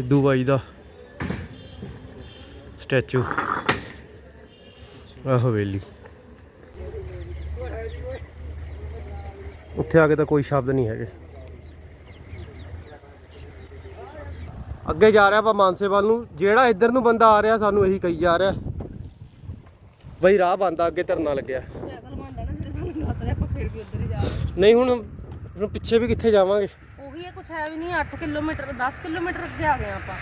ਸਿੱਧੂ ਬਾਈ ਦਾ ਸਟੈਚੂ। ਆ ਹਵੇਲੀ ਉੱਥੇ ਆ ਕੇ ਤਾਂ ਕੋਈ ਸ਼ਬਦ ਨਹੀਂ ਹੈਗੇ। ਅੱਗੇ ਜਾ ਰਿਹਾ ਆਪਾਂ ਮਾਨਸੇ ਵੱਲ ਨੂੰ। ਜਿਹੜਾ ਇੱਧਰ ਨੂੰ ਬੰਦਾ ਆ ਰਿਹਾ ਸਾਨੂੰ ਇਹੀ ਕਹੀ ਜਾ ਰਿਹਾ। ਬਈ ਰਾਹ ਬੰਦਾ ਅੱਗੇ ਧਰਨਾ ਲੱਗਿਆ। ਨਹੀਂ ਹੁਣ ਪਿੱਛੇ ਵੀ ਕਿੱਥੇ ਜਾਵਾਂਗੇ? ਉਹੀ ਹੈ ਕੁਛ ਹੈ ਵੀ ਨਹੀਂ 8 ਕਿਲੋਮੀਟਰ 10 ਕਿਲੋਮੀਟਰ ਅੱਗੇ ਆ ਗਏ ਆਪਾਂ।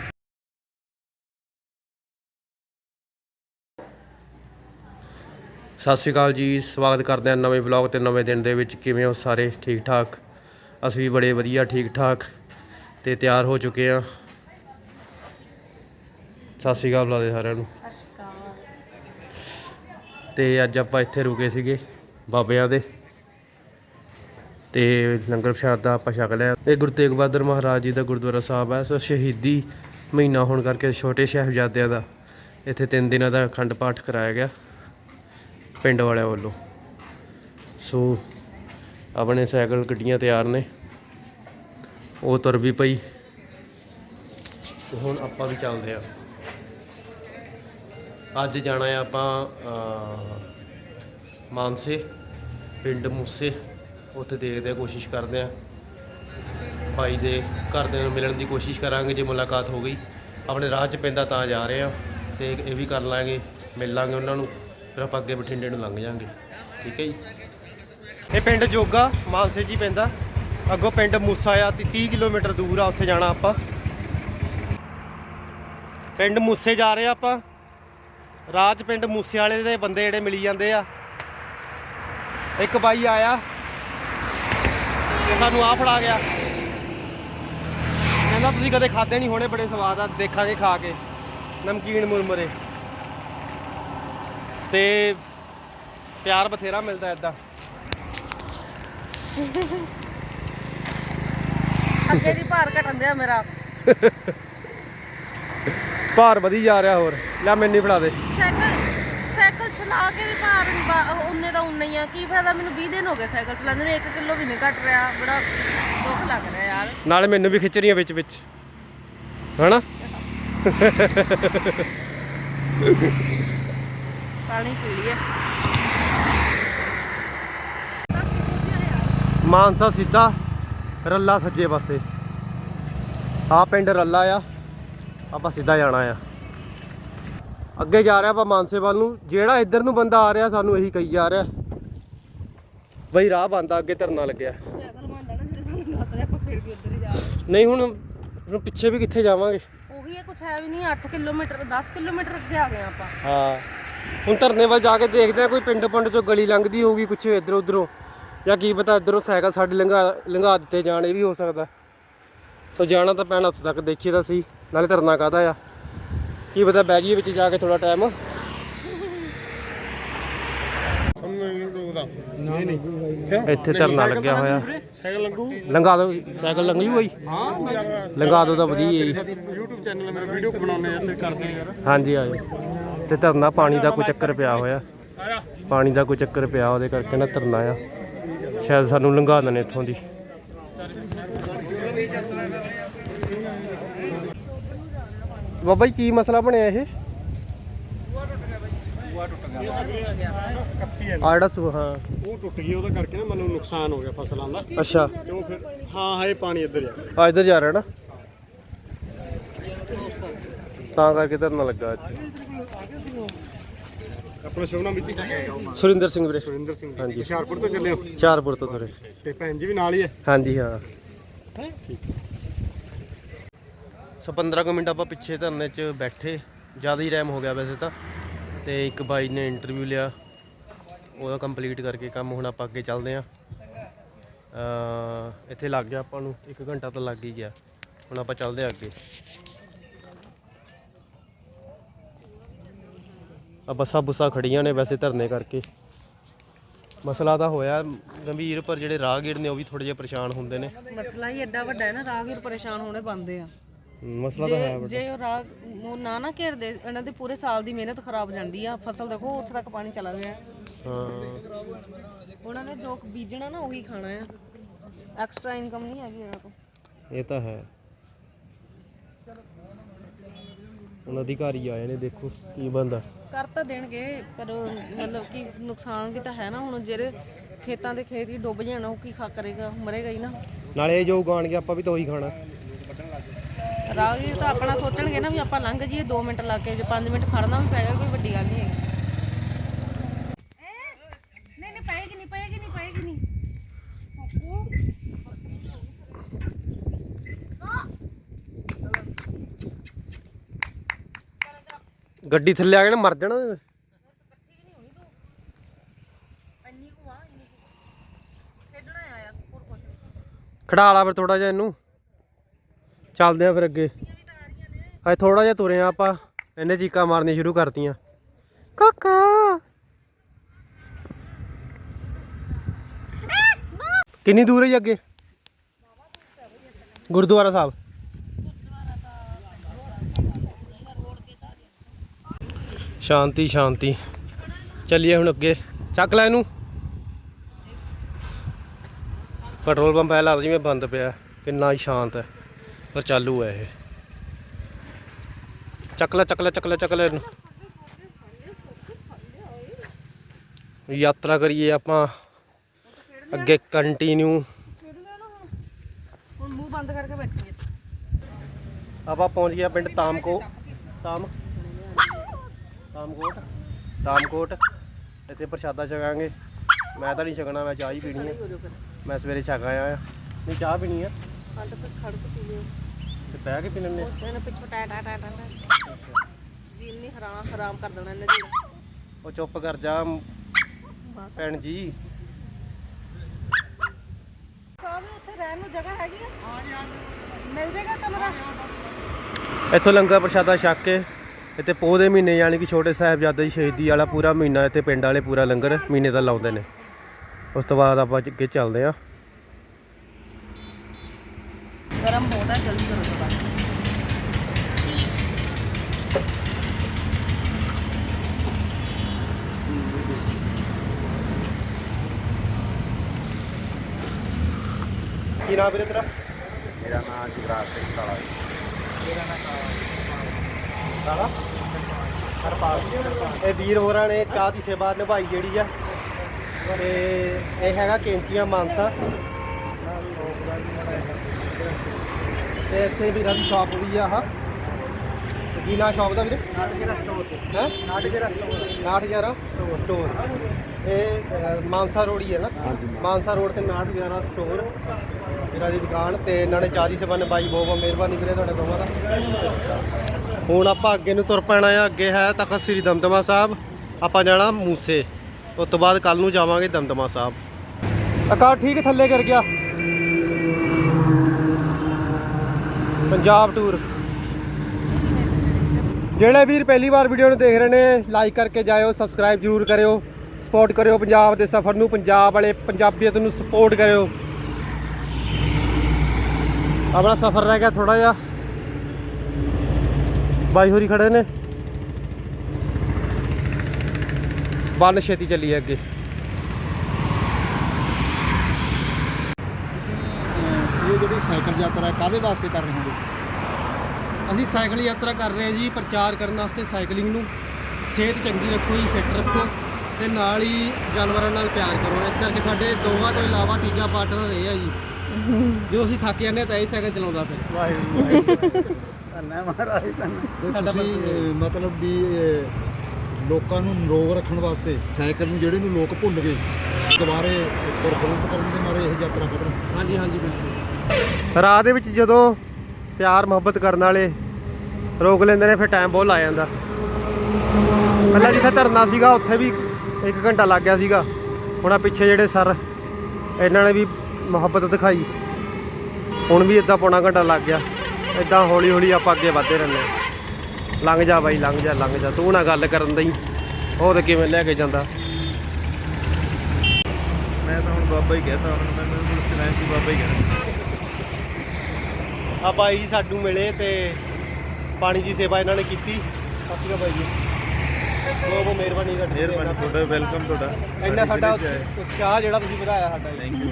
ਸਤਿ ਸ਼੍ਰੀ ਅਕਾਲ ਜੀ ਸਵਾਗਤ ਕਰਦੇ ਹਾਂ ਨਵੇਂ ਵਲੌਗ ਤੇ ਨਵੇਂ ਦਿਨ ਦੇ ਵਿੱਚ। ਕਿਵੇਂ ਹੋ ਸਾਰੇ? ਠੀਕ ਠਾਕ? ਅਸੀਂ ਵੀ ਬੜੇ ਵਧੀਆ ਠੀਕ ਠਾਕ ਤੇ ਤਿਆਰ ਹੋ ਚੁੱਕੇ ਹਾਂ। ਸਤਿ ਸ਼੍ਰੀ ਅਕਾਲ ਬੁਲਾਦੇ ਸਾਰਿਆਂ ਨੂੰ। ਸਤਿ ਸ਼੍ਰੀ ਅਕਾਲ। ਤੇ ਅੱਜ ਆਪਾਂ ਇੱਥੇ ਰੁਕੇ ਸੀਗੇ ਬਾਬਿਆਂ ਦੇ। ਤੇ ਲੰਗਰ ਪ੍ਰਸ਼ਾਦ ਦਾ ਆਪਾਂ ਛਕ ਲਿਆ। ਇਹ ਗੁਰੂ ਤੇਗ ਬਹਾਦਰ ਮਹਾਰਾਜ ਜੀ ਦਾ ਗੁਰਦੁਆਰਾ ਸਾਹਿਬ ਹੈ। ਸੋ ਸ਼ਹੀਦੀ ਮਹੀਨਾ ਹੋਣ ਕਰਕੇ ਛੋਟੇ ਸਾਹਿਬਜ਼ਾਦਿਆਂ ਦਾ ਇੱਥੇ 3 ਦਿਨਾਂ ਦਾ ਅਖੰਡ ਪਾਠ ਕਰਾਇਆ ਗਿਆ ਪਿੰਡ ਵਾਲਿਆਂ ਵੱਲੋਂ। ਸੋ ਆਪਣੇ ਸਾਈਕਲ ਗੱਡੀਆਂ ਤਿਆਰ ਨੇ। ਉਹ ਤੁਰ ਵੀ ਪਈ। ਤੇ ਹੁਣ ਆਪਾਂ ਵੀ ਚੱਲਦੇ ਆ ਅੱਜ ਜਾਣਾ ਆ ਆਪਾਂ ਮਾਨਸੇ, ਪਿੰਡ ਮੂਸੇ। ਉੱਥੇ ਦੇਖਦੇ ਆ ਕੋਸ਼ਿਸ਼ ਕਰਦੇ ਆ ਭਾਈ ਦੇ ਘਰਦਿਆਂ ਨੂੰ ਮਿਲਣ ਦੀ ਕੋਸ਼ਿਸ਼ ਕਰਾਂਗੇ, ਜੇ ਮੁਲਾਕਾਤ ਹੋ ਗਈ। ਆਪਣੇ ਰਾਹ 'ਚ ਪੈਂਦਾ ਤਾਂ ਜਾ ਰਹੇ ਆ ਤੇ ਇਹ ਵੀ ਕਰ ਲਾਂਗੇ, ਮਿਲ ਲਾਂਗੇ ਉਹਨਾਂ ਨੂੰ, ਫਿਰ ਆਪਾਂ ਅੱਗੇ ਬਠਿੰਡੇ ਨੂੰ ਲੰਘ ਜਾਾਂਗੇ। ਠੀਕ ਹੈ ਜੀ? ਇਹ ਪਿੰਡ ਜੋਗਾ, ਮਾਨਸੇ ਜੀ ਪੈਂਦਾ। ਅੱਗੋਂ ਪਿੰਡ ਮੂਸਾ ਆ, ਤੇ 30 ਕਿਲੋਮੀਟਰ ਦੂਰ ਆ, ਉੱਥੇ ਜਾਣਾ ਆਪਾਂ। ਪਿੰਡ ਮੂਸੇ ਜਾ ਰਹੇ ਆ ਆਪਾਂ। ਰਾਜ ਪਿੰਡ ਮੂਸੇ ਵਾਲੇ ਦੇ ਬੰਦੇ ਜਿਹੜੇ ਮਿਲੀ ਜਾਂਦੇ ਆ। ਇੱਕ ਬਾਈ ਆਇਆ। ਤੇ ਸਾਨੂੰ ਆ ਫੜਾ ਗਿਆ। ਕਹਿੰਦਾ ਤੁਸੀਂ ਕਦੇ ਖਾਦੇ ਨਹੀਂ ਹੋਣੇ ਬੜੇ ਸਵਾਦ ਆ ਦੇਖਾਂਗੇ ਖਾ ਕੇ। ਨਮਕੀਨ ਮੁਰਮਰੇ। ਤੇ ਪਿਆਰ ਬਥੇਰਾ ਮਿਲਦਾ ਇਦਾਂ ਅੱਗੇ ਦੀ ਭਾਰ ਘਟਣ ਦਿਆ ਮੇਰਾ। ਭਾਰ ਵਧੀ ਜਾ ਰਿਹਾ ਹੋਰ। ਲੈ ਮੈਨੂੰ ਹੀ ਫੜਾ ਦੇ। ਸਾਈਕਲ ਚਲਾ ਕੇ ਵੀ ਭਾਰ ਉਨੇ ਦਾ ਉਨਾ ਹੀ ਆ ਕੀ ਫਾਇਦਾ ਮੈਨੂੰ 20 ਦਿਨ ਹੋ ਗਏ ਸਾਈਕਲ ਚਲਾਉਂਦੇ ਨੂੰ 1 ਕਿਲੋ ਵੀ ਨਹੀਂ ਘਟ ਰਿਹਾ ਬੜਾ ਦੁੱਖ ਲੱਗ ਰਿਹਾ ਯਾਰ। ਨਾਲੇ ਮੈਨੂੰ ਵੀ ਖਿੱਚ ਰਹੀਆਂ ਵਿੱਚ ਵਿੱਚ। ਹਨਾ? ਪਾਣੀ ਪੀ ਲਈਏ। ਮਾਨਸਾ ਸਿੱਧਾ ਰੱਲਾ ਸੱਜੇ ਪਾਸੇ। ਆ ਪਿੰਡ ਰੱਲਾ ਆ ਆਪਾਂ ਸਿੱਧਾ ਜਾਣਾ ਆ। ਅੱਗੇ ਜਾ ਰਿਹਾ ਆਪਾਂ ਮਾਨਸੇ ਵੱਲ ਨੂੰ। ਜਿਹੜਾ ਇੱਧਰ ਨੂੰ ਬੰਦਾ ਆ ਰਿਹਾ ਸਾਨੂੰ ਇਹੀ ਕਹੀ ਜਾ ਰਿਹਾ। ਬਈ ਰਾਹ ਬੰਦਾ ਅੱਗੇ ਧਰਨਾ ਲੱਗਿਆ। ਨਹੀਂ ਹੁਣ ਹੁਣ ਪਿੱਛੇ ਵੀ ਕਿੱਥੇ ਜਾਵਾਂਗੇ? ਉਹੀ ਹੈ ਕੁਛ ਹੈ ਵੀ ਨਹੀਂ 8 ਕਿਲੋਮੀਟਰ 10 ਕਿਲੋਮੀਟਰ ਅੱਗੇ ਆ ਗਏ ਆਪਾਂ। ਹਾਂ। ਹੁਣ ਧਰਨੇ ਵੱਲ ਜਾ ਕੇ ਦੇਖਦੇ ਆ ਕੋਈ ਪਿੰਡ ਪਿੰਡ ਚੋਂ ਗਲੀ ਲੰਘਦੀ ਹੋਊਗੀ ਕੁਛ ਇੱਧਰ ਉੱਧਰੋਂ। ਜਾਂ ਕੀ ਪਤਾ ਇੱਧਰੋਂ ਸਾਈਕਲ ਸਾਡੇ ਲੰਘਾ ਲੰਘਾ ਦਿੱਤੇ ਜਾਣ ਇਹ ਵੀ ਹੋ ਸਕਦਾ। ਸੋ ਜਾਣਾ ਤਾਂ ਪੈਣਾ ਉੱਥੇ ਤੱਕ ਦੇਖੀਏ ਤਾਂ ਸਹੀ। ਨਾਲੇ ਧਰਨਾ ਕਾਹਦਾ ਆ? ਕੀ ਪਤਾ ਬਹਿ ਜਾਈਏ ਵਿੱਚ ਜਾ ਕੇ ਥੋੜਾ ਟਾਈਮ ਨਹੀਂ ਨਹੀਂ ਇੱਥੇ ਧਰਨਾ ਲੱਗਿਆ ਹੋਇਆ। ਸਾਈਕਲ ਲੰਗੂ ਲੰਘਾ ਦਿਓ ਸਾਈਕਲ ਲੰਘ ਜੂ ਹਾਂ ਲੰਘਾ ਦਿਓ ਤਾਂ ਵਧੀਆ ਜੀ। YouTube ਚੈਨਲ ਮੇਰੇ ਵੀਡੀਓ ਬਣਾਉਣੇ ਆ ਤੇ ਕਰਦੇ ਆ ਯਾਰ। ਹਾਂਜੀ ਆਜੋ ਤੇ ਧਰਨਾ ਪਾਣੀ ਦਾ ਕੋਈ ਚੱਕਰ ਪਿਆ ਹੋਇਆ। ਪਾਣੀ ਦਾ ਕੋਈ ਚੱਕਰ ਪਿਆ ਉਹਦੇ ਕਰਕੇ ਨਾ ਧਰਨਾ ਆ। ਸ਼ਾਇਦ ਸਾਨੂੰ ਲੰਘਾ ਦੇਣ ਇੱਥੋਂ ਦੀ। ਬਾਬਾ ਜੀ ਕੀ ਮਸਲਾ ਬਣਿਆ ਇਹ? ਬੂਆ ਟੁੱਟ ਗਿਆ ਕੱਸੀ ਹੈ ਆ ਜਿਹੜਾ ਸੁ- ਹਾਂ। ਉਹ ਟੁੱਟ ਗਈ ਉਹਦਾ ਕਰਕੇ ਨਾ ਮੈਨੂੰ ਨੁਕਸਾਨ ਹੋ ਗਿਆ ਫਸਲਾਂ ਦਾ। ਅੱਛਾ। ਤੇ ਉਹ ਫਿਰ ਹਾਂ ਹਾਂ ਇਹ ਪਾਣੀ ਇੱਧਰ ਜਾ ਆ। ਇੱਧਰ ਜਾ ਰਿਹਾ ਨਾ। ਤਾਂ ਕਰਕੇ ਧਰਨਾ ਲੱਗਾ ਇੱਥੇ। ਆਪਣਾ ਸ਼ੋਨਾ ਮਿੱਤੀ ਸੁਰਿੰਦਰ ਸਿੰਘ ਵੀਰੇ। ਸੁਰਿੰਦਰ ਸਿੰਘ। ਹਾਂਜੀ। ਹੁਸ਼ਿਆਰਪੁਰ ਤੋਂ ਚੱਲੇ ਹੋ? ਚਾਰਪੁਰ ਤੋਂ ਤੁਰੇ। ਤੇ ਭੈਣ ਜੀ ਵੀ ਨਾਲ ਹੀ ਹੈ? ਹਾਂਜੀ ਹਾਂ। ਸੋ 15 ਕੁ ਮਿੰਟ ਆਪਾਂ ਪਿੱਛੇ ਧਰਨੇ 'ਚ ਬੈਠੇ, ਜ਼ਿਆਦਾ ਹੀ ਟਾਈਮ ਹੋ ਗਿਆ ਵੈਸੇ ਤਾਂ। ਤੇ ਇੱਕ ਬਾਈ ਨੇ ਇੰਟਰਵਿਊ ਲਿਆ, ਉਹਦਾ ਕੰਪਲੀਟ ਕਰਕੇ ਕੰਮ ਹੁਣ ਆਪਾਂ ਅੱਗੇ ਚੱਲਦੇ ਆਂ ਇੱਥੇ ਲੱਗ ਗਿਆ ਆਪਾਂ ਨੂੰ 1 ਘੰਟਾ ਤਾਂ ਲੱਗ ਹੀ ਗਿਆ। ਹੁਣ ਆਪਾਂ ਚੱਲਦੇ ਆਂ ਅੱਗੇ। ਆ ਬੱਸਾਂ ਬੁੱਸਾਂ ਖੜੀਆਂ ਨੇ ਵੈਸੇ ਧਰਨੇ ਕਰਕੇ। ਮਸਲਾ ਤਾਂ ਹੋਇਆ, ਗੰਭੀਰ ਪਰ ਜਿਹੜੇ ਰਾਹਗੀਰ ਨੇ ਉਹ ਵੀ ਥੋੜੇ ਜਿਹਾ ਪਰੇਸ਼ਾਨ ਹੁੰਦੇ ਨੇ। ਮਸਲਾ ਹੀ ਐਡਾ ਵੱਡਾ ਹੈ ਨਾ, ਰਾਹਗੀਰ ਪਰੇਸ਼ਾਨ ਹੋਣੇ ਬੰਦੇ ਆ। ਮਸਲਾ ਤਾਂ ਹੈ ਜੇ ਵੱਡਾ। ਜੇ ਉਹ ਰਾਹ ਉਹ ਨਾ ਨਾ ਘੇਰਦੇ ਇਹਨਾਂ ਦੇ ਪੂਰੇ ਸਾਲ ਦੀ ਮਿਹਨਤ ਖਰਾਬ ਜਾਂਦੀ ਆ। ਫਸਲ ਦੇਖੋ ਉੱਥੇ ਤੱਕ ਪਾਣੀ ਚਲਾ ਗਿਆ। ਹਾਂ। ਉਹਨਾਂ ਨੇ ਜੋ ਬੀਜਣਾ ਨਾ ਉਹੀ ਖਾਣਾ ਆ। ਐਕਸਟਰਾ ਇਨਕਮ ਨਹੀਂ ਹੈਗੀ ਇਹਨਾਂ ਕੋਲ। ਇਹ ਤਾਂ ਹੈ। ਹੁਣ ਅਧਿਕਾਰੀ ਆਏ ਨੇ ਦੇਖੋ ਕੀ ਬੰਦਾ ਕਰ ਤਾਂ ਦੇਣਗੇ ਪਰ ਮਤਲਬ ਕਿ ਨੁਕਸਾਨ ਵੀ ਤਾਂ ਹੈ ਨਾ। ਹੁਣ ਜਿਹੜੇ ਖੇਤਾਂ ਦੇ ਖੇਤ ਹੀ ਡੁੱਬ ਜਾਣ ਉਹ ਕੀ ਖਾ ਕਰੇਗਾ? ਮਰੇਗਾ ਹੀ ਨਾ। ਨਾਲੇ ਇਹ ਜੋ ਉਗਾਣਗੇ ਆਪਾਂ ਵੀ ਤਾਂ ਉਹੀ ਖਾਣਾ। ਰਾਹਗੀਰ ਤਾਂ ਆਪਣਾ ਸੋਚਣਗੇ ਨਾ ਵੀ ਆਪਾਂ ਲੰਘ ਜਾਈਏ 2 ਮਿੰਟ ਲਾ ਕੇ ਜੇ 5 ਮਿੰਟ ਖੜਨਾ ਵੀ ਪੈਗਾ ਕੋਈ ਵੱਡੀ ਗੱਲ ਨਹੀਂ ਹੈਗੀ। ਨਹੀਂ ਨਹੀਂ ਪਏਗੀ ਨਹੀਂ ਪਏਗੀ ਨਹੀਂ ਪਏਗੀ ਨਹੀਂ। ਗੱਡੀ ਥੱਲੇ ਆ ਕੇ ਨਾ ਮਰ ਜਾਣਾ। ਇੰਨੀ ਕੁ ਆ ਇੰਨੀ ਕੁ ਖੇਡਣਾ ਆਇਆ ਹੋਰ ਕੁਝ ਖੜਾ ਲਾ ਫਿਰ ਥੋੜਾ ਜਿਹਾ ਇਹਨੂੰ। ਚੱਲਦੇ ਆ ਫਿਰ ਅੱਗੇ। ਅੱਜ ਥੋੜਾ ਜਿਹਾ ਤੁਰੇ ਆ ਆਪਾਂ ਇਹਨੇ ਚੀਕਾਂ ਮਾਰਨੀ ਸ਼ੁਰੂ ਕਰਤੀਆਂ। ਕਾਕਾ। ਕਿੰਨੀ ਦੂਰ ਹੈ ਜੀ ਅੱਗੇ? ਗੁਰਦੁਆਰਾ ਸਾਹਿਬ। ਸ਼ਾਂਤੀ ਸ਼ਾਂਤੀ। ਚੱਲੀਏ ਹੁਣ ਅੱਗੇ। ਚੱਕ ਲੈ ਇਹਨੂੰ। ਪੈਟਰੋਲ ਪੰਪ ਐ ਲੱਗਦਾ ਜਿਵੇਂ ਬੰਦ ਪਿਆ। ਕਿੰਨਾ ਹੀ ਸ਼ਾਂਤ ਹੈ। ਪਰ ਚਾਲੂ ਹੈ ਇਹ। ਚੱਕ ਲੈ ਚੱਕ ਲੈ ਚੱਕ ਲੈ ਚੱਕ ਲੈ ਇਹਨੂੰ। ਯਾਤਰਾ ਕਰੀਏ ਆਪਾਂ। ਅੱਗੇ ਕੰਟੀਨਿਊ ਹੁਣ ਮੂੰਹ ਬੰਦ ਕਰਕੇ ਬੈਠੀ ਆਪਾਂ ਪਹੁੰਚ ਗਿਆ ਪਿੰਡ ਤਾਮਕੋ ਤਾਮ ਤਾਮਕੋਟ। ਤਾਮਕੋਟ। ਇੱਥੇ ਪ੍ਰਸ਼ਾਦਾ ਛਕਾਂਗੇ। ਮੈਂ ਤਾਂ ਨਹੀਂ ਛਕਣਾ ਮੈਂ ਚਾਹ ਹੀ ਪੀਣੀ ਹੈ ਹੋ ਮੈਂ ਸਵੇਰੇ ਛਕ ਆਇਆ ਨਹੀਂ ਚਾਹ ਪੀਣੀ ਆ। ਹਾਂ ਤਾਂ ਫਿਰ ਖੜ ਕੇ ਪੀ ਲਿਓ ਤੇ ਬਹਿ ਕੇ ਪੀ ਲੈਂਦੇ ਹਾਂ। ਇਹਨੇ ਪਿੱਛੋਂ ਟਾ ਟਾ ਟਾ ਟਾ ਟਾ। ਜੀ ਨਹੀਂ ਹਰਾਮ ਹਰਾਮ ਕਰ ਦੇਣਾ ਇਹਨੇ ਜੀ ਉਹ ਚੁੱਪ ਕਰ ਜਾ ਭੈਣ ਜੀ। ਸਾਹਿਬ ਉੱਥੇ ਰਹਿਣ ਨੂੰ ਜਗ੍ਹਾ ਹੈਗੀ ਆ? ਹਾਂਜੀ ਹਾਂਜੀ। ਮਿਲ ਜਾਏਗਾ ਕਮਰਾ? ਇੱਥੋਂ ਲੰਗਰ ਪ੍ਰਸ਼ਾਦਾ ਛਕ ਕੇ ਇੱਥੇ ਪੋਹ ਦੇ ਮਹੀਨੇ ਯਾਨੀ ਕਿ ਛੋਟੇ ਸਾਹਿਬਜ਼ਾਦੇ ਦੀ ਸ਼ਹੀਦੀ ਵਾਲਾ ਪੂਰਾ ਮਹੀਨਾ ਇੱਥੇ ਪਿੰਡ ਵਾਲੇ ਪੂਰਾ ਲੰਗਰ ਮਹੀਨੇ ਦਾ ਲਾਉਂਦੇ ਨੇ। ਉਸ ਤੋਂ ਬਾਅਦ ਆਪਾਂ ਅੱਗੇ ਚੱਲਦੇ ਗਰਮ ਹੋਦਾ ਜਲਦੀ ਕਰੋ ਥੋੜਾ ਕੀ ਨਾਮ ਵੀਰੇ ਤੇਰਾ? ਮੇਰਾ ਨਾਮ ਜਗਰਾਜ ਸਿੰਘ ਕਾਲਾ ਕਾਲਾ ਹਰਪਾਲ। ਇਹ ਵੀਰ ਹੋਰਾਂ ਨੇ ਚਾਹ ਦੀ ਸੇਵਾ ਨਿਭਾਈ ਜਿਹੜੀ ਆ। ਤੇ ਇਹ ਹੈਗਾ ਕੈਂਚੀਆਂ ਮਾਨਸਾ। ਤੇ ਇੱਥੇ ਵੀਰਾਂ ਦੀ ਸ਼ਾਪ ਵੀ ਆ ਆਹ। ਤੇ ਕੀ ਨਾਂ ਸ਼ਾਪ ਦਾ ਵੀਰੇ? ਨਾਟਕੇਰਾ ਸਟੋਰ ਹੈ? ਨਾਟਕੇਰਾ ਸਟੋਰ 911 ਸਟੋਰ ਇਹ ਅਹ, ਮਾਨਸਾ ਰੋਡ ਹੀ ਹੈ ਨਾ? ਹਾਂਜੀ। ਮਾਨਸਾ ਰੋਡ ਤੇ 911 ਸਟੋਰ ਇਹਨਾਂ ਦੀ ਦੁਕਾਨ ਤੇ ਇਹਨਾਂ ਨੇ ਚਾਹ ਦੀ ਸੇਵਾ ਨਿਭਾਈ ਬਹੁਤ ਬਹੁਤ ਮਿਹਰਬਾਨੀ ਵੀਰੇ ਤੁਹਾਡੇ ਦੋਵਾਂ ਦਾ। ਹੁਣ ਆਪਾਂ ਅੱਗੇ ਨੂੰ ਤੁਰ ਪੈਣਾ ਆ। ਅੱਗੇ ਹੈ ਤਖਤ ਸ੍ਰੀ ਦਮਦਮਾ ਸਾਹਿਬ। ਆਪਾਂ ਜਾਣਾ ਮੂਸੇ। ਉਸ ਤੋਂ ਬਾਅਦ ਕੱਲ ਨੂੰ ਜਾਵਾਂਗੇ ਦਮਦਮਾ ਸਾਹਿਬ। ਆਕਾਰ ਠੀਕ ਥੱਲੇ ਕਰ ਗਿਆ। ਪੰਜਾਬ ਟੂਰ ਜਿਹੜੇ ਵੀਰ ਪਹਿਲੀ ਵਾਰ ਵੀਡੀਓ ਨੂੰ ਦੇਖ ਰਹੇ ਨੇ ਲਾਈਕ ਕਰਕੇ ਜਾਇਓ ਸਬਸਕ੍ਰਾਈਬ ਜਰੂਰ ਕਰਿਓ ਸਪੋਰਟ ਕਰਿਓ ਪੰਜਾਬ ਦੇ ਸਫ਼ਰ ਨੂੰ, ਪੰਜਾਬ ਵਾਲੇ ਪੰਜਾਬੀਅਤ ਨੂੰ ਸਪੋਰਟ ਕਰਿਓ। ਆਪਣਾ ਸਫ਼ਰ ਰਹਿ ਗਿਆ ਥੋੜਾ ਜਿਹਾ। ਬਾਈ ਹੋਰੀ ਖੜੇ ਨੇ। ਬੰਨ ਛੇਤੀ ਚੱਲੀਏ ਅੱਗੇ ਇਹ ਜਿਹੜੀ ਸਾਈਕਲ ਯਾਤਰਾ ਕਾਦੇ ਵਾਸਤੇ ਕਰ ਰਹੇ ਹੋ ਅਸੀਂ ਸਾਈਕਲ ਯਾਤਰਾ ਕਰ ਰਹੇ ਹਾਂ ਜੀ ਪ੍ਰਚਾਰ ਕਰਨ ਵਾਸਤੇ ਸਾਈਕਲਿੰਗ ਨੂੰ। ਸਿਹਤ ਚੰਗੀ ਰੱਖੋ ਜੀ ਫਿੱਟ ਰੱਖੋ ਤੇ ਨਾਲ ਹੀ ਜਾਨਵਰਾਂ ਨਾਲ ਪਿਆਰ ਕਰੋ। ਇਸ ਕਰਕੇ ਸਾਡੇ ਦੋਵਾਂ ਤੋਂ ਇਲਾਵਾ ਤੀਜਾ ਪਾਰਟਨਰ ਇਹ ਆ ਜੀ। ਜੋ ਅਸੀਂ ਥੱਕ ਜਾਂਦੇ ਹਾਂ ਤਾਂ ਇਹ ਸਾਈਕਲ ਚਲਾਉਂਦਾ ਫਿਰ। ਵਾਹਿਗੁਰੂ ਧੰਨਾ ਮਹਾਰਾਜ ਧੰਨਾ। ਸਾਡਾ ਤੁਸੀਂ ਬੰਦਾ- ਅਹ, ਮਤਲਬ ਵੀ ਅਹ, ਲੋਕਾਂ ਨੂੰ ਨਿਰੋਗ ਰੱਖਣ ਵਾਸਤੇ ਸਾਈਕਲ ਨੂੰ ਜਿਹੜੇ ਨੂੰ ਲੋਕ ਭੁੱਲ ਗਏ ਦੁਬਾਰੇ ਪ੍ਰਫੁੱਲਤ ਕਰਨ ਦੇ ਮਾਰੇ ਇਹ ਯਾਤਰਾ ਕੱਢਣ ਹਾਂਜੀ ਹਾਂਜੀ ਬਿਲਕੁਲ। ਰਾਹ ਦੇ ਵਿੱਚ ਜਦੋਂ ਪਿਆਰ ਮੁਹੱਬਤ ਕਰਨ ਵਾਲੇ ਰੋਕ ਲੈਂਦੇ ਨੇ, ਫਿਰ ਟਾਈਮ ਬਹੁਤ ਲਾ ਜਾਂਦਾ। ਪਹਿਲਾਂ ਜਿੱਥੇ ਧਰਨਾ ਸੀਗਾ, ਉੱਥੇ ਵੀ 1 ਘੰਟਾ ਲੱਗ ਗਿਆ ਸੀਗਾ। ਹੁਣ ਆ ਪਿੱਛੇ ਜਿਹੜੇ ਸਰ, ਇਹਨਾਂ ਨੇ ਵੀ ਮੁਹੱਬਤ ਦਿਖਾਈ। ਹੁਣ ਵੀ ਇਦਾਂ ਪੌਣਾ ਘੰਟਾ ਲੱਗ ਗਿਆ। ਇਦਾਂ ਹੌਲੀ ਹੌਲੀ ਆਪਾਂ ਅੱਗੇ ਵਧਦੇ ਰਹਿੰਦੇ ਹਾਂ। ਲੰਘ ਜਾ ਬਾਈ, ਲੰਘ ਜਾ ਲੰਘ ਜਾ। ਤੂੰ ਨਾ ਗੱਲ ਕਰਨ ਦਈ। ਉਹ ਤੇ ਕਿਵੇਂ ਲੈ ਕੇ ਜਾਂਦਾ? ਮੈਂ ਤਾਂ ਹੁਣ ਬਾਬਾ ਹੀ ਕਹਤਾ ਹੁਣ ਮੈਂ ਮੈਨੂੰ ਦੀ ਬਾਬਾ ਹੀ ਕਹਿਣਾ ਆ ਬਾਈ ਜੀ ਸਾਨੂੰ ਮਿਲੇ ਤੇ ਪਾਣੀ ਦੀ ਸੇਵਾ ਇਹਨਾਂ ਨੇ ਕੀਤੀ। ਸਤਿ ਸ਼੍ਰੀ ਅਕਾਲ ਬਾਈ ਜੀ। ਬਹੁਤ ਬਹੁਤ ਮਿਹਰਬਾਨੀ ਤੁਹਾਡੀ। ਮਿਹਰਬਾਨੀ ਤੁਹਾਡਾ ਵੈਲਕਮ ਤੁਹਾਡਾ। ਇੰਨਾ ਸਾਡਾ। ਉਤਸ਼ਾਹ ਜਿਹੜਾ ਤੁਸੀਂ ਵਧਾਇਆ ਸਾਡਾ ਜੀ। ਥੈਂਕ ਯੂ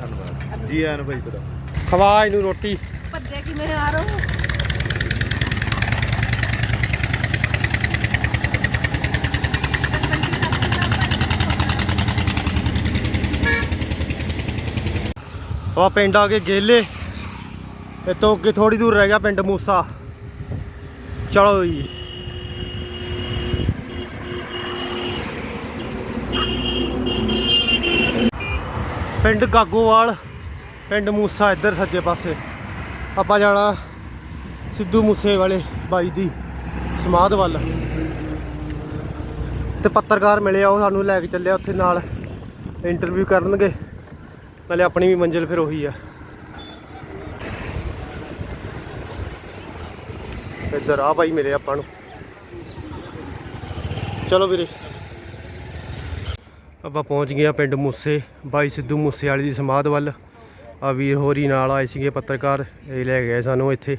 ਧੰਨਵਾਦ। ਜੀ ਆਨ ਭਾਈ ਤੁਹਾਡਾ। ਖਵਾ ਇਹਨੂੰ ਰੋਟੀ। ਭੱਜਿਆ ਕਿਵੇਂ ਆ ਰਹਾ ਆਪਾਂ ਪਿੰਡ ਆ ਕੇ ਗੇਲੇ। ਇੱਥੋਂ ਅੱਗੇ ਥੋੜੀ ਦੂਰ ਰਹਿ ਗਿਆ ਪਿੰਡ ਮੂਸਾ। ਚਲੋ ਜੀ। ਪਿੰਡ ਗਾਗੋਵਾਲ, ਪਿੰਡ ਮੂਸਾ ਇੱਧਰ ਸੱਜੇ ਪਾਸੇ। ਆਪਾਂ ਜਾਣਾ ਸਿੱਧੂ ਮੂਸੇ ਵਾਲੇ ਬਾਈ ਦੀ ਸਮਾਧ ਵੱਲ। ਤੇ ਪੱਤਰਕਾਰ ਮਿਲਿਆ, ਉਹ ਸਾਨੂੰ ਲੈ ਕੇ ਚੱਲਿਆ ਉੱਥੇ ਨਾਲ। ਇੰਟਰਵਿਊ ਕਰਨਗੇ। ਨਾਲੇ ਆਪਣੀ ਵੀ ਮੰਜ਼ਿਲ ਫਿਰ ਉਹੀ ਆ। ਇੱਧਰ ਆ ਬਾਈ ਮਿਲੇ ਆਪਾਂ ਨੂੰ। ਚਲੋ ਵੀਰੇ। ਆਪਾਂ ਪਹੁੰਚ ਗਏ ਆ ਪਿੰਡ ਮੂਸੇ ਬਾਈ ਸਿੱਧੂ ਮੂਸੇ ਵਾਲੀ ਦੀ ਸਮਾਧ ਵੱਲ। ਆ ਵੀਰ ਹੋਰੀ ਨਾਲ ਆਏ ਸੀਗੇ ਪੱਤਰਕਾਰ ਇਹ ਲੈ ਗਏ ਸਾਨੂੰ ਇੱਥੇ।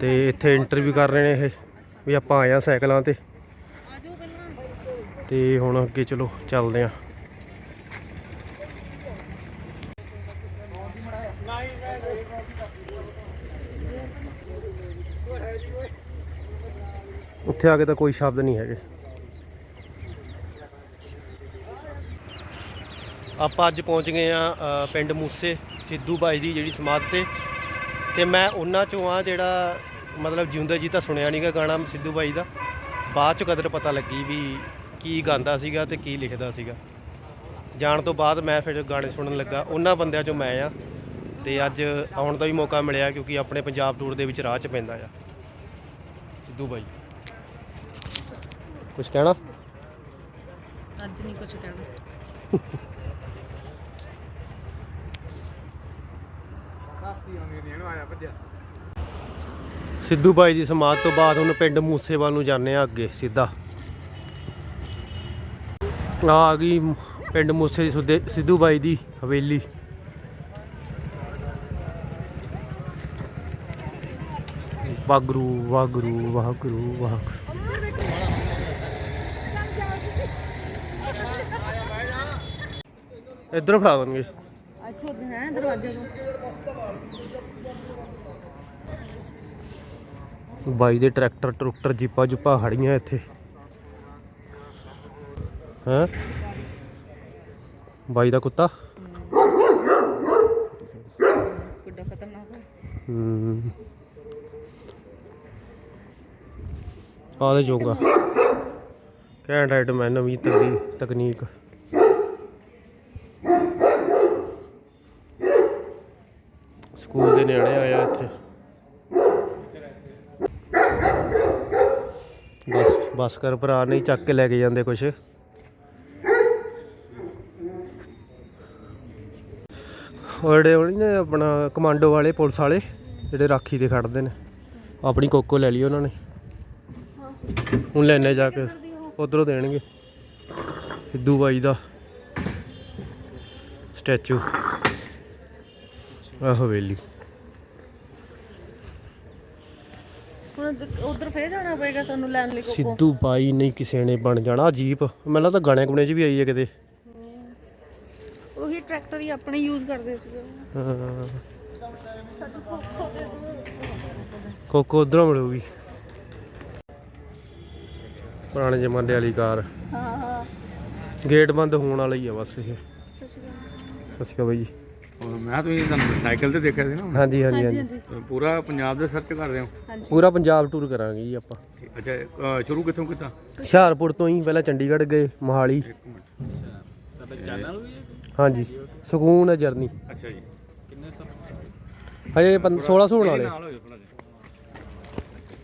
ਤੇ ਇੱਥੇ ਇੰਟਰਵਿਊ ਕਰ ਰਹੇ ਨੇ ਇਹ ਵੀ ਆਪਾਂ ਆਏ ਆ ਸਾਈਕਲਾਂ ਤੇ। ਤੇ ਹੁਣ ਅੱਗੇ ਚਲੋ ਚੱਲਦੇ ਆ। ਉੱਥੇ ਆ ਕੇ ਤਾਂ ਕੋਈ ਸ਼ਬਦ ਨਹੀਂ ਹੈਗੇ। ਆਪਾਂ ਅੱਜ ਪਹੁੰਚ ਗਏ ਆ ਪਿੰਡ ਮੂਸੇ, ਸਿੱਧੂ ਬਾਈ ਦੀ ਜਿਹੜੀ ਸਮਾਧ ਤੇ। ਤੇ ਮੈਂ ਉਹਨਾਂ ਚੋਂ ਆ ਜਿਹੜਾ ਮਤਲਬ ਜਿਉਂਦਾ ਜੀ ਤਾਂ ਸੁਣਿਆ ਨਹੀਂਗਾ ਗਾਣਾ ਸਿੱਧੂ ਬਾਈ ਦਾ। ਬਾਅਦ ਚ ਕਦਰ ਪਤਾ ਲੱਗੀ ਵੀ ਕੀ ਗਾਉਂਦਾ ਸੀਗਾ ਤੇ ਕੀ ਲਿਖਦਾ ਸੀਗਾ। ਜਾਣ ਤੋਂ ਬਾਅਦ ਮੈਂ ਫਿਰ ਗਾਣੇ ਸੁਣਨ ਲੱਗਾ। ਉਹਨਾਂ ਬੰਦਿਆਂ ਚੋਂ ਮੈਂ ਆ। ਤੇ ਅੱਜ ਆਉਣ ਦਾ ਵੀ ਮੌਕਾ ਮਿਲਿਆ ਕਿਉਂਕਿ ਆਪਣੇ ਪੰਜਾਬ ਟੂਰ ਦੇ ਵਿੱਚ ਰਾਹ ਚ ਪੈਂਦਾ ਆ। ਸਿੱਧੂ ਬਾਈ। ਕੁਝ ਕਹਿਣਾ? ਅੱਜ ਨਹੀਂ ਕੁਝ ਕਹਿਣਾ। ਸਿੱਧੂ ਬਾਈ ਦੀ ਸਮਾਧ ਤੋਂ ਬਾਅਦ ਹੁਣ ਪਿੰਡ ਮੂਸੇਵਾਲ ਨੂੰ ਜਾਂਦੇ ਆ ਅੱਗੇ ਸਿੱਧਾ। ਆ ਆ ਗਈ ਪਿੰਡ ਮੂਸੇ ਦੀ ਸਿੱਧੂ ਬਾਈ ਦੀ ਹਵੇਲੀ। ਵਾਗਰੂ ਵਾਗਰੂ ਵਾਗਰੂ ਵਾਗਰੂ ਇੱਧਰ ਫੜਾ ਦੇਣਗੇ। ਇੱਥੋਂ ਹੈ ਦਰਵਾਜ਼ੇ ਤੋਂ। ਬਾਈ ਦੇ ਟਰੈਕਟਰ ਟਰੂਕਟਰ ਜੀਪਾਂ ਜੁਪਾ ਖੜੀਆਂ ਇੱਥੇ। ਹੈਂ? ਬਾਈ ਦਾ ਕੁੱਤਾ? ਕਿੱਡਾ ਖਤਰਨਾਕ ਹੈ। ਜੋਗਾ। ਘੈਂਟ ਆਈਟਮ ਹੈ ਨਵੀਂ ਤਕਨੀ ਤਕਨੀਕ। ਸਕੂਲ ਦੇ ਨਿਆਣੇ ਆਇਆ ਇੱਥੇ। ਬਸ ਬਸ ਕਰ ਭਰਾ, ਨਹੀਂ ਚੱਕ ਕੇ ਲੈ ਕੇ ਜਾਂਦੇ ਕੁਛ। ਉਹ ਜਿਹੜੇ ਉਹ ਨੀ ਨੇ, ਆਪਣਾ ਕਮਾਂਡੋ ਵਾਲੇ, ਪੁਲਿਸ ਵਾਲੇ, ਜਿਹੜੇ ਰਾਖੀ ਤੇ ਖੜਦੇ ਨੇ। ਆਪਣੀ ਕੋਕੋ ਲੈ ਲਈ ਉਹਨਾਂ ਨੇ। ਹੁਣ ਲੈਣੇ ਜਾ ਕੇ, ਉਧਰੋਂ ਦੇਣਗੇ। ਸਿੱਧੂ ਬਾਈ ਦਾ ਸਟੈਚੂ। ਆ ਹਵੇਲੀ ਹੁਣ ਉਧਰ ਫੇਰ ਜਾਣਾ ਪਏਗਾ ਸਾਨੂੰ ਲੈਣ ਲਈ ਕੋਕੋ? ਸਿੱਧੂ ਬਾਈ ਨਹੀਂ ਕਿਸੇ ਨੇ ਬਣ ਜਾਣਾ ਜੀਪ ਮੈਨੂੰ ਲੱਗਦਾ ਗਾਣੇ ਗੁਣੇ 'ਚ ਵੀ ਆਈ ਹੈ ਕਿਤੇ। ਉਹੀ ਟਰੈਕਟਰ ਹੀ ਆਪਣੇ ਯੂਜ਼ ਕਰਦੇ ਸੀਗੇ। ਹਾਂ। ਕੋਕੋ ਉਧਰੋਂ ਮਿਲੂਗੀ। ਪੁਰਾਣੇ ਜ਼ਮਾਨੇ ਵਾਲੀ ਕਾਰ। ਹਾਂ ਹਾਂ। ਗੇਟ ਬੰਦ ਹੋਣ ਵਾਲਾ ਹੀ ਆ ਬਸ ਇਹ। ਸਤਿ ਸ਼੍ਰੀ ਅਕਾਲ ਬਾਈ ਜੀ। ਮੈਂ ਤੁਸੀਂ ਤੁਹਾਨੂੰ ਸਾਈਕਲ ਤੇ ਦੇਖਿਆ ਸੀ ਨਾ ਹੁਣ। ਹਾਂਜੀ ਹਾਂਜੀ ਹਾਂਜੀ ਪੂਰਾ ਪੰਜਾਬ ਦੇ ਸਰਚ ਕਰ ਰਹੇ ਹੋ? ਹਾਂਜੀ। ਪੂਰਾ ਪੰਜਾਬ ਟੂਰ ਕਰਾਂਗੇ ਜੀ ਆਪਾਂ। ਅੱਛਾ ਅ, ਸ਼ੁਰੂ ਕਿੱਥੋਂ ਕੀਤਾ? ਹੁਸ਼ਿਆਰਪੁਰ ਤੋਂ ਹੀ ਪਹਿਲਾਂ ਚੰਡੀਗੜ੍ਹ ਗਏ ਮੋਹਾਲੀ। ਇੱਕ ਮਿੰਟ। ਵੀ ਹਾਂਜੀ ਸਕੂਨ ਹੈ ਜਰਨੀ। ਅੱਛਾ ਜੀ। ਕਿੰਨੇ ਹਜੇ 1600 ਹੋਣ ਵਾਲੇ। ਨਾਲ ਹੋਏ ਭਲਾ ਜੀ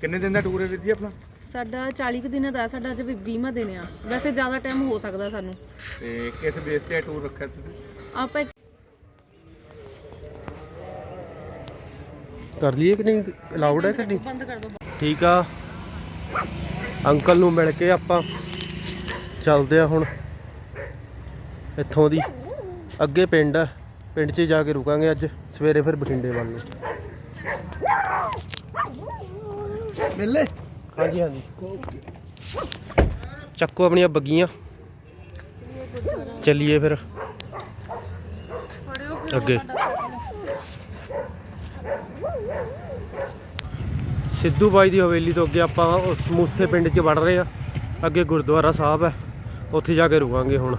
ਕਿੰਨੇ ਦਿਨ ਦਾ ਟੂਰ ਹੈ ਵੀਰ ਜੀ ਆਪਣਾ? ਸਾਡਾ 40 ਕੁ ਦਿਨਾਂ ਦਾ ਸਾਡਾ ਅਜੇ 20ਵਾਂ ਦਿਨ ਆ। ਵੈਸੇ ਜ਼ਿਆਦਾ ਟਾਈਮ ਹੋ ਸਕਦਾ ਸਾਨੂੰ। ਤੇ ਕਿਸ ਬੇਸ ਤੇ ਟੂਰ ਰੱਖਿਆ ਤੁਸੀਂ? ਆਪਾਂ ਇੱਕ ਕਰ ਲਈਏ ਕਿ ਨਹੀਂ? ਅਲਾਉਡ ਹੈ ਕਿ ਨਹੀਂ? ਬੰਦ ਕਰ ਦੋ ਠੀਕ ਆ। ਅੰਕਲ ਨੂੰ ਮਿਲ ਕੇ ਆਪਾਂ ਚੱਲਦੇ ਆ ਹੁਣ। ਇੱਥੋਂ ਦੀ ਅੱਗੇ ਪਿੰਡ ਆ। ਪਿੰਡ 'ਚ ਜਾ ਕੇ ਰੁਕਾਂਗੇ ਅੱਜ। ਸਵੇਰੇ ਫਿਰ ਬਠਿੰਡੇ ਵੱਲ ਨੂੰ। ਮਿਲੇ? ਹਾਂਜੀ ਹਾਂਜੀ। ਚੱਕੋ ਆਪਣੀਆਂ ਬੱਗੀਆਂ। ਚੱਲੀਏ ਫਿਰ ਫਿਰ। ਅੱਗੇ। ਸਿੱਧੂ ਬਾਈ ਦੀ ਹਵੇਲੀ ਤੋਂ ਅੱਗੇ ਆਪਾਂ ਉਸ ਮੂਸੇ ਪਿੰਡ 'ਚ ਵੜ ਰਹੇ ਆ। ਅੱਗੇ ਗੁਰਦੁਆਰਾ ਸਾਹਿਬ ਹੈ। ਉੱਥੇ ਜਾ ਕੇ ਰੁਕਾਂਗੇ ਹੁਣ।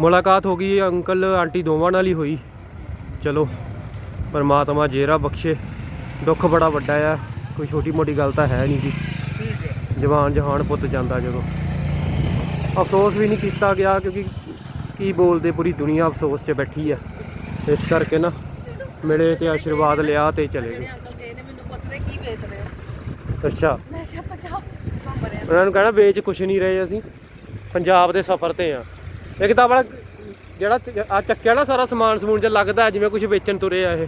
ਮੁਲਾਕਾਤ ਹੋ ਗਈ ਅੰਕਲ, ਆਂਟੀ ਦੋਵਾਂ ਨਾਲ ਹੀ ਹੋਈ। ਚਲੋ, ਪਰਮਾਤਮਾ ਜੇਰਾ ਬਖਸ਼ੇ। ਦੁੱਖ ਬੜਾ ਵੱਡਾ ਆ। ਕੋਈ ਛੋਟੀ ਮੋਟੀ ਗੱਲ ਤਾਂ ਹੈ ਨਹੀਂ ਜੀ। ਜਵਾਨ ਜਹਾਨ ਪੁੱਤ ਜਾਂਦਾ ਜਦੋਂ। ਅਫਸੋਸ ਵੀ ਨਹੀਂ ਕੀਤਾ ਗਿਆ ਕਿਉਂਕਿ ਕੀ ਬੋਲਦੇ, ਪੂਰੀ ਦੁਨੀਆ ਅਫਸੋਸ 'ਚ ਬੈਠੀ ਆ। ਇਸ ਕਰਕੇ ਨਾ ਮਿਲੇ ਤੇ ਆਸ਼ੀਰਵਾਦ ਲਿਆ ਤੇ ਚਲੇ ਗਏ। ਅੰਕਲ ਗਏ ਨੇ ਮੈਨੂੰ ਪੁੱਛਦੇ ਕੀ ਵੇਚ ਰਹੇ ਹੋ? ਅੱਛਾ। ਮੈਂ ਕਿਹਾ ਪੰਜਾਬ ਉਹਨਾਂ ਨੂੰ ਕਹਿਣਾ ਵੇਚ ਕੁਛ ਨਹੀਂ ਰਹੇ ਅਸੀਂ। ਪੰਜਾਬ ਦੇ ਸਫ਼ਰ ਤੇ ਆ। ਇੱਕ ਤਾਂ ਬੜਾ ਜਿਹੜਾ ਆ ਚੱਕਿਆ ਨਾ ਸਾਰਾ ਸਮਾਨ ਸਮੂਨ ਚ ਲੱਗਦਾ ਜਿਵੇਂ ਕੁਝ ਵੇਚਣ ਤੁਰੇ ਆ ਇਹ।